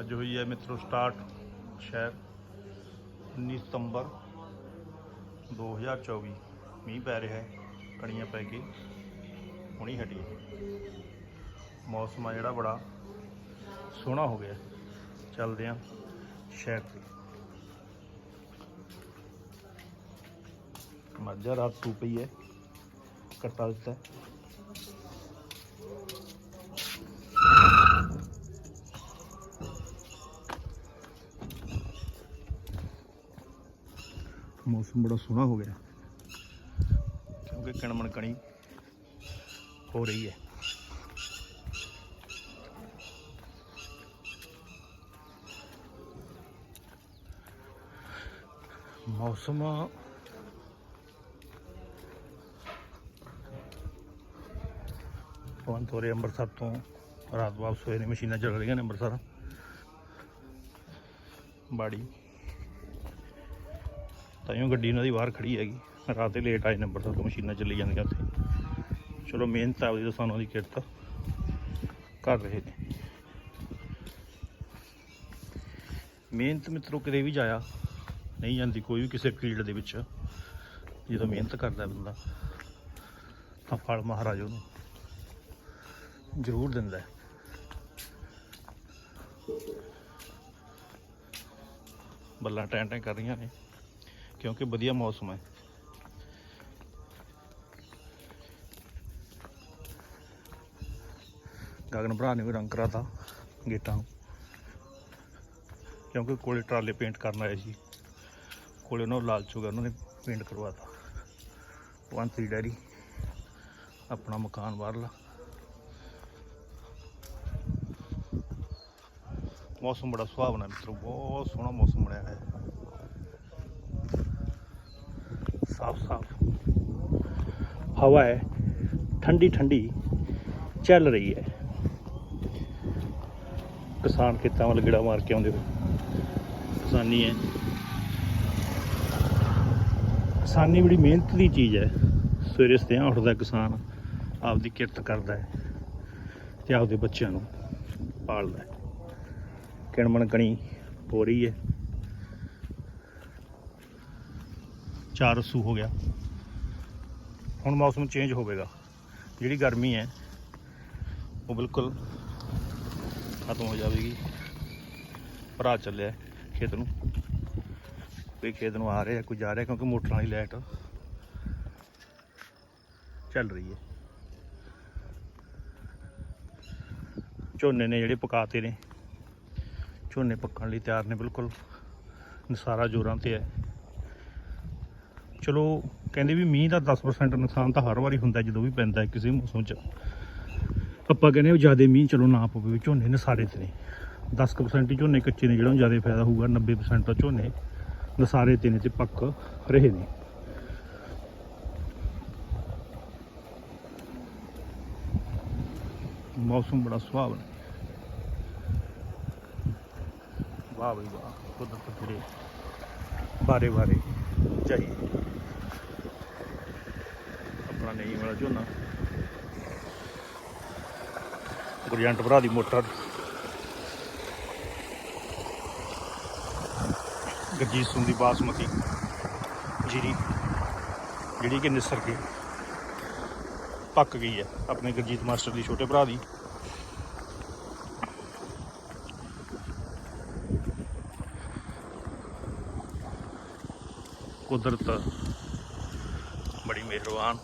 ਅੱਜ ਹੋਈ ਹੈ ਮਿੱਤਰੋ ਸਟਾਰਟ ਸ਼ਹਿਰ 19 ਸਤੰਬਰ 2024 ਮੀਂਹ ਪੈ ਰਿਹਾ ਹੈ, ਕਣੀਆਂ ਪੈ ਕੇ ਹੁਣੀ ਹਟੀ ਮੌਸਮ ਆ ਜਿਹੜਾ ਬੜਾ ਸੋਹਣਾ ਹੋ ਗਿਆ ਚੱਲਦੇ ਆ ਸ਼ਹਿਰ ਤੇ। ਮੱਝਾ ਰਾਤ ਸੂ ਪਈ ਹੈ, ਕੱਟਾ ਦਿੱਤਾ ਮੌਸਮ ਬੜਾ ਸੋਹਣਾ ਹੋ ਗਿਆ। ਕਿਉਂਕਿ ਕਣਮਣ ਕਣੀ ਹੋ ਰਹੀ ਹੈ। ਮੌਸਮ ਪਵਨ ਤੋਰੇ ਅੰਮ੍ਰਿਤਸਰ ਤੋਂ ਰਾਤ ਵਾਪਸ ਹੋਏ ਨੇ, ਮਸ਼ੀਨਾਂ ਚੱਲ ਰਹੀਆਂ ਨੇ ਅੰਮ੍ਰਿਤਸਰ। ਬਾੜੀ ਤਾਂ ਤਾਈਓ ਗੱਡੀ ਉਹਨਾਂ ਦੀ ਬਾਹਰ ਖੜੀ ਹੈਗੀ। ਰਾਤ ਦੇ ਲੇਟ ਆਏ ਨੰਬਰ ਤੋਂ ਮਸ਼ੀਨਾਂ ਚੱਲੀ ਜਾਂਦੀਆਂ ਉੱਥੇ। ਚਲੋ ਮਿਹਨਤ ਆਪਦੀ ਤਾਂ ਸਾਨੂੰ ਦੀ ਕਿਰਤ। ਕਰ ਰਹੇ ਨੇ। ਮਿਹਨਤ ਮਿੱਤਰੋ ਕਿਤੇ ਵੀ ਜਾਇਆ ਨਹੀਂ ਜਾਂਦੀ ਕੋਈ ਵੀ ਕਿਸੇ ਫੀਲਡ ਦੇ ਵਿੱਚ। ਜਦੋਂ ਮਿਹਨਤ ਕਰਦਾ ਬੰਦਾ, ਤਾਂ ਫਲ ਮਹਾਰਾਜ ਉਹਨੂੰ ਜ਼ਰੂਰ ਦਿੰਦਾ ਹੈ। ਬੱਲਾਂ ਟੈਂ ਟੈਂ ਕਰ ਰਹੀਆਂ ਨੇ। ਕਿਉਂਕਿ ਵਧੀਆ ਮੌਸਮ ਹੈ। ਗਗਨ ਭਰਾ ਨੇ ਵੀ ਰੰਗ ਕਰਾਤਾ ਗੇਟਾਂ ਨੂੰ। ਕਿਉਂਕਿ ਕੋਲੇ ਟਰਾਲੇ ਪੇਂਟ ਕਰਨ ਆਏ ਸੀ। ਕੋਲੇ ਉਹਨਾਂ ਨੂੰ ਲਾਲਚ ਹੋ ਗਿਆ ਉਹਨਾਂ ਨੇ ਪੇਂਟ ਕਰਵਾਤਾ। ਵਨ ਥਰੀ ਡੈਰੀ ਆਪਣਾ ਮਕਾਨ ਬਾਹਰਲਾ। ਮੌਸਮ ਬੜਾ ਸੁਹਾਵਣਾ ਮਿੱਤਰੋ, ਬਹੁਤ ਸੋਹਣਾ ਮੌਸਮ ਬਣਿਆ ਹੈ ਸਾਫ਼ ਸਾਫ਼। ਹਵਾ ਹੈ, ਠੰਡੀ ਠੰਡੀ ਚੱਲ ਰਹੀ ਹੈ। ਕਿਸਾਨ ਖੇਤਾਂ ਵੱਲ ਗੇੜਾ ਮਾਰ ਕੇ ਆਉਂਦੇ ਹੋਏ। ਕਿਸਾਨੀ ਹੈ। ਕਿਸਾਨੀ ਬੜੀ ਮਿਹਨਤ ਦੀ ਚੀਜ਼ ਹੈ। ਸਵੇਰੇ ਸਤਿਆਂ ਉੱਠਦਾ ਕਿਸਾਨ, ਆਪਦੀ ਕਿਰਤ ਕਰਦਾ ਹੈ ਤੇ ਆਪਦੇ ਬੱਚਿਆਂ ਨੂੰ ਪਾਲਦਾ ਹੈ। ਕਿਣਮਣ ਕਣੀ ਹੋ ਰਹੀ ਹੈ। ਚਾਰ ਰਸੂ ਹੋ ਗਿਆ। ਹੁਣ ਮੌਸਮ ਚੇਂਜ ਹੋਵੇਗਾ। ਜਿਹੜੀ ਗਰਮੀ ਹੈ, ਉਹ ਬਿਲਕੁਲ ਖਤਮ ਹੋ ਜਾਵੇਗੀ। ਭਰਾ ਚੱਲਿਆ ਖੇਤ ਨੂੰ। ਕੋਈ ਖੇਤ ਨੂੰ ਆ ਰਿਹਾ, ਕੋਈ ਜਾ ਰਿਹਾ ਕਿਉਂਕਿ ਮੋਟਰਾਂ ਵਾਲੀ ਲਾਈਟ ਚੱਲ ਰਹੀ ਹੈ। ਝੋਨੇ ਨੇ ਜਿਹੜੇ ਪਕਾਤੇ ਨੇ, ਝੋਨੇ ਪੱਕਣ ਲਈ ਤਿਆਰ ਨੇ, ਬਿਲਕੁਲ ਨਸਾਰਾ ਜੋਰਾਂ ਤੇ ਹੈ। ਚਲੋ, ਕਹਿੰਦੇ ਵੀ ਮੀਂਹ ਦਾ 10% ਨੁਕਸਾਨ ਤਾਂ ਹਰ ਵਾਰੀ ਹੁੰਦਾ, ਜਦੋਂ ਵੀ ਪੈਂਦਾ ਹੈ ਕਿਸੇ ਮੌਸਮ 'ਚ। ਆਪਾਂ ਕਹਿੰਦੇ ਵੀ ਜ਼ਿਆਦਾ ਮੀਂਹ ਚਲੋ ਨਾ ਪਵੇ, ਵੀ ਝੋਨੇ ਨਸਾਰੇ ਤੇ ਨੇ। 10% ਝੋਨੇ ਕੱਚੇ ਨੇ, ਜਿਹੜਾ ਜ਼ਿਆਦਾ ਫਾਇਦਾ ਹੋਊਗਾ 90% ਤਾਂ ਝੋਨੇ ਨਸਾਰੇ ਤੇ ਨੇ ਤੇ ਪੱਕ ਰਹੇ ਨੇ। ਮੌਸਮ ਬੜਾ ਸੁਹਾਵਣਾ ਵਾਹ ਬਈ ਵਾਹ, ਕੁਦਰਤ ਤੇਰੇ ਬਾਰੇ ਬਾਰੇ ਚਾਹੀਏ ਆਪਣਾ ਨਹੀਂ ਵਾਲਾ ਝੋਨਾ। ਗੁਰਜੰਟ ਭਰਾ ਦੀ ਮੋਟਰ। ਗਰਜੀਤ ਸਿੰਘ ਦੀ ਬਾਸਮਤੀ। ਜੀਰੀ। ਜਿਹੜੀ ਕਿ ਨਿਸਰ ਕੇ ਪੱਕ ਗਈ ਹੈ ਆਪਣੇ ਗਰਜੀਤ ਮਾਸਟਰ ਦੀ ਛੋਟੇ ਭਰਾ ਦੀ। ਕੁਦਰਤ ਬੜੀ ਮਿਹਰਬਾਨ।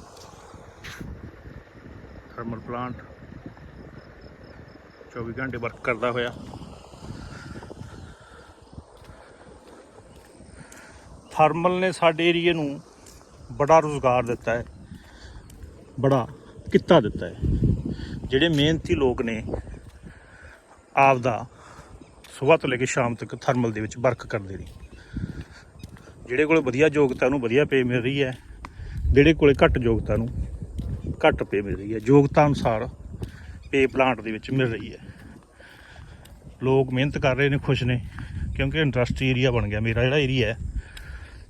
Thermal plant. 24 ਘੰਟੇ ਵਰਕ ਕਰਦਾ ਹੋਇਆ। ਥਰਮਲ ਨੇ ਸਾਡੇ ਏਰੀਏ ਨੂੰ ਬੜਾ ਰੋਜ਼ਗਾਰ ਦਿੱਤਾ ਹੈ। ਬੜਾ ਕਿੱਤਾ ਦਿੱਤਾ ਹੈ। ਜਿਹੜੇ ਮਿਹਨਤੀ ਲੋਕ ਨੇ, ਆਪਦਾ ਸਵੇਰ ਤੋਂ ਲੈ ਕੇ ਸ਼ਾਮ ਤੱਕ ਥਰਮਲ ਦੇ ਵਿੱਚ ਵਰਕ ਕਰਦੇ ਨੇ। ਜਿਹੜੇ ਕੋਲ ਵਧੀਆ ਯੋਗਤਾ ਨੂੰ ਵਧੀਆ ਪੇ ਮਿਲ ਰਹੀ ਹੈ, ਜਿਹੜੇ ਕੋਲੇ ਘੱਟ ਯੋਗਤਾ ਨੂੰ ਘੱਟ ਪੇ ਮਿਲ ਰਹੀ ਹੈ। ਯੋਗਤਾ ਅਨੁਸਾਰ ਪੇ ਪਲਾਂਟ ਦੇ ਵਿੱਚ ਮਿਲ ਰਹੀ ਹੈ। ਲੋਕ ਮਿਹਨਤ ਕਰ ਰਹੇ ਨੇ, ਖੁਸ਼ ਨੇ, ਕਿਉਂਕਿ ਇੰਡਸਟਰੀ ਏਰੀਆ ਬਣ ਗਿਆ। ਮੇਰਾ ਜਿਹੜਾ ਏਰੀਆ ਹੈ,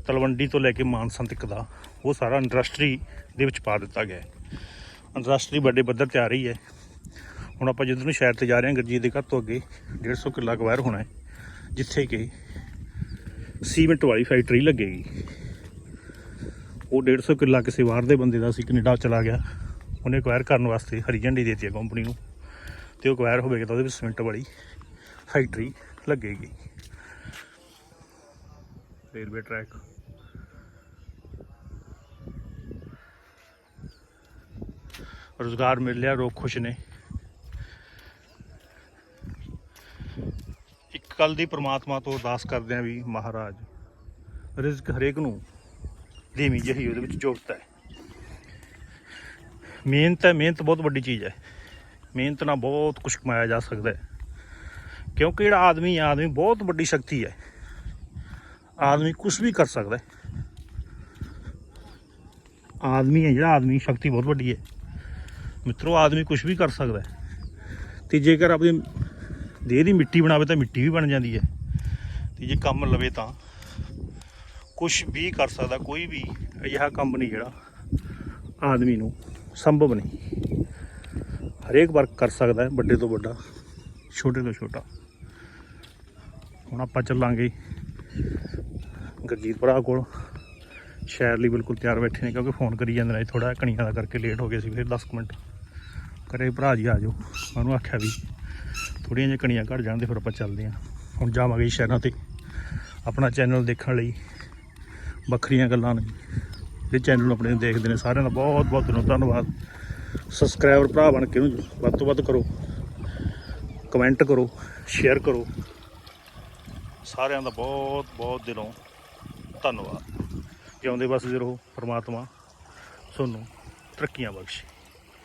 ਤਲਵੰਡੀ ਤੋਂ ਲੈ ਕੇ ਮਾਨਸਾ ਤੱਕ ਦਾ, ਉਹ ਸਾਰਾ ਇੰਡਸਟਰੀ ਦੇ ਵਿੱਚ ਪਾ ਦਿੱਤਾ ਗਿਆ ਇੰਡਸਟਰੀ ਵੱਡੇ ਪੱਧਰ ਤੇ ਆ ਰਹੀ ਹੈ। ਹੁਣ ਆਪਾਂ ਜਿੱਧਰ ਨੂੰ ਸ਼ਹਿਰ ਤੇ ਜਾ ਰਹੇ ਹਾਂ, ਗੁਰਜੀਤ ਦੇ ਘਰ ਤੋਂ ਅੱਗੇ 150 ਕਿੱਲਾ ਕਵਾਇਰ ਹੋਣਾ ਹੈ, ਜਿੱਥੇ ਕਿ ਸੀਮੈਂਟ ਵਾਲੀ ਫੈਕਟਰੀ ਲੱਗੇਗੀ। ਉਹ 150 ਕਿੱਲਾ ਕਿਸੇ ਬਾਹਰ ਦੇ ਬੰਦੇ ਦਾ ਸੀ, ਕੈਨੇਡਾ ਚਲਾ ਗਿਆ। ਉਹਨੇ ਅਕਵਾਇਰ ਕਰਨ ਵਾਸਤੇ ਹਰੀ ਝੰਡੀ ਦੇਤੀ ਹੈ ਕੰਪਨੀ ਨੂੰ। ਤੇ ਉਹ ਅਕਵਾਇਰ ਹੋਵੇਗਾ ਤਾਂ ਉਹਦੇ ਵਿੱਚ ਸੀਮੈਂਟ ਵਾਲੀ ਫੈਕਟਰੀ ਲੱਗੇਗੀ। ਰੇਲਵੇ ਟਰੈਕ ਰੋਜ਼ਗਾਰ ਮਿਲ ਲਿਆ ਲੋਕ ਖੁਸ਼ ਨੇ। ਇੱਕ ਕੱਲ ਦੀ ਪ੍ਰਮਾਤਮਾ ਤੋਂ ਅਰਦਾਸ ਕਰਦੇ ਆਂ ਵੀ ਮਹਾਰਾਜ, ਰਿਜ਼ਕ ਹਰੇਕ ਨੂੰ ਦੇਵੀਂ ਜਿਹੀ ਉਹਦੇ ਵਿੱਚ ਜੋੜਤਾ ਹੈ। ਮਿਹਨਤ ਹੈ, ਮਿਹਨਤ ਬਹੁਤ ਵੱਡੀ ਚੀਜ਼ ਹੈ। ਮਿਹਨਤ ਨਾਲ ਬਹੁਤ ਕੁਝ ਕਮਾਇਆ ਜਾ ਸਕਦਾ ਹੈ। ਕਿਉਂਕਿ ਜਿਹੜਾ ਆਦਮੀ ਹੈ, ਆਦਮੀ ਬਹੁਤ ਵੱਡੀ ਸ਼ਕਤੀ ਹੈ। ਆਦਮੀ ਕੁਝ ਵੀ ਕਰ ਸਕਦਾ ਹੈ। ਆਦਮੀ ਹੈ, ਜਿਹੜਾ ਆਦਮੀ ਸ਼ਕਤੀ ਬਹੁਤ ਵੱਡੀ ਹੈ। ਮਿੱਤਰੋ, ਆਦਮੀ ਕੁਝ ਵੀ ਕਰ ਸਕਦਾ ਹੈ। ਤੇ ਜੇਕਰ ਆਪਣੀ ਦੇਹ ਦੀ ਮਿੱਟੀ ਬਣਾਵੇ ਤਾਂ ਮਿੱਟੀ ਵੀ ਬਣ ਜਾਂਦੀ ਹੈ। ਤੇ ਜੇ ਕੰਮ ਲਵੇ ਤਾਂ ਕੁਝ ਵੀ ਕਰ ਸਕਦਾ, ਕੋਈ ਵੀ ਅਜਿਹਾ ਕੰਮ ਨਹੀਂ ਜਿਹੜਾ ਆਦਮੀ ਨੂੰ ਸੰਭਵ ਨਹੀਂ। ਹਰੇਕ ਵਰਕ ਕਰ ਸਕਦਾ ਹੈ, ਵੱਡੇ ਤੋਂ ਵੱਡਾ, ਛੋਟੇ ਤੋਂ ਛੋਟਾ। ਹੁਣ ਆਪਾਂ ਚੱਲਾਂਗੇ ਗੁਰਜੀਤ ਭਰਾ ਕੋਲ। ਸ਼ਹਿਰ ਲਈ ਬਿਲਕੁਲ ਤਿਆਰ ਬੈਠੇ ਨੇ, ਕਿਉਂਕਿ ਫੋਨ ਕਰੀ ਜਾਂਦੇ ਨੇ ਥੋੜਾ ਕਣੀਆਂ ਦਾ ਕਰਕੇ ਲੇਟ ਹੋ ਗਏ ਸੀ, ਫਿਰ 10 ਕੁ ਮਿੰਟ। ਕਰੇ ਭਰਾ ਜੀ ਆ ਜਾਓ। ਮੈਂ ਉਹਨੂੰ ਆਖਿਆ ਵੀ ਥੋੜੀਆਂ ਜਿਹੀਆਂ ਕਣੀਆਂ ਘਟ ਜਾਣ ਤੇ ਫਿਰ ਆਪਾਂ ਚੱਲਦੇ ਹਾਂ। ਹੁਣ ਜਾਵਾਂਗੇ ਸ਼ਹਿਰਾਂ ਤੇ, ਆਪਣਾ ਚੈਨਲ ਦੇਖਣ ਲਈ। ਵੱਖਰੀਆਂ ਗੱਲਾਂ ਨੇ। ਜਿਹੜੇ ਚੈਨਲ ਨੂੰ ਆਪਣੇ ਨੂੰ ਦੇਖਦੇ ਨੇ ਸਾਰਿਆਂ ਦਾ ਬਹੁਤ ਬਹੁਤ ਦਿਲੋਂ ਧੰਨਵਾਦ। ਸਬਸਕ੍ਰਾਈਬਰ ਭਰਾ ਬਣ ਕੇ ਇਹਨੂੰ ਵੱਧ ਤੋਂ ਵੱਧ ਕਰੋ। ਕਮੈਂਟ ਕਰੋ ਸ਼ੇਅਰ ਕਰੋ। ਸਾਰਿਆਂ ਦਾ ਬਹੁਤ ਬਹੁਤ ਦਿਲੋਂ ਧੰਨਵਾਦ। ਜਿਉਂਦੇ ਵਸਦੇ ਰਹੋ ਪਰਮਾਤਮਾ ਤੁਹਾਨੂੰ ਤਰੱਕੀਆਂ ਬਖਸ਼ੇ।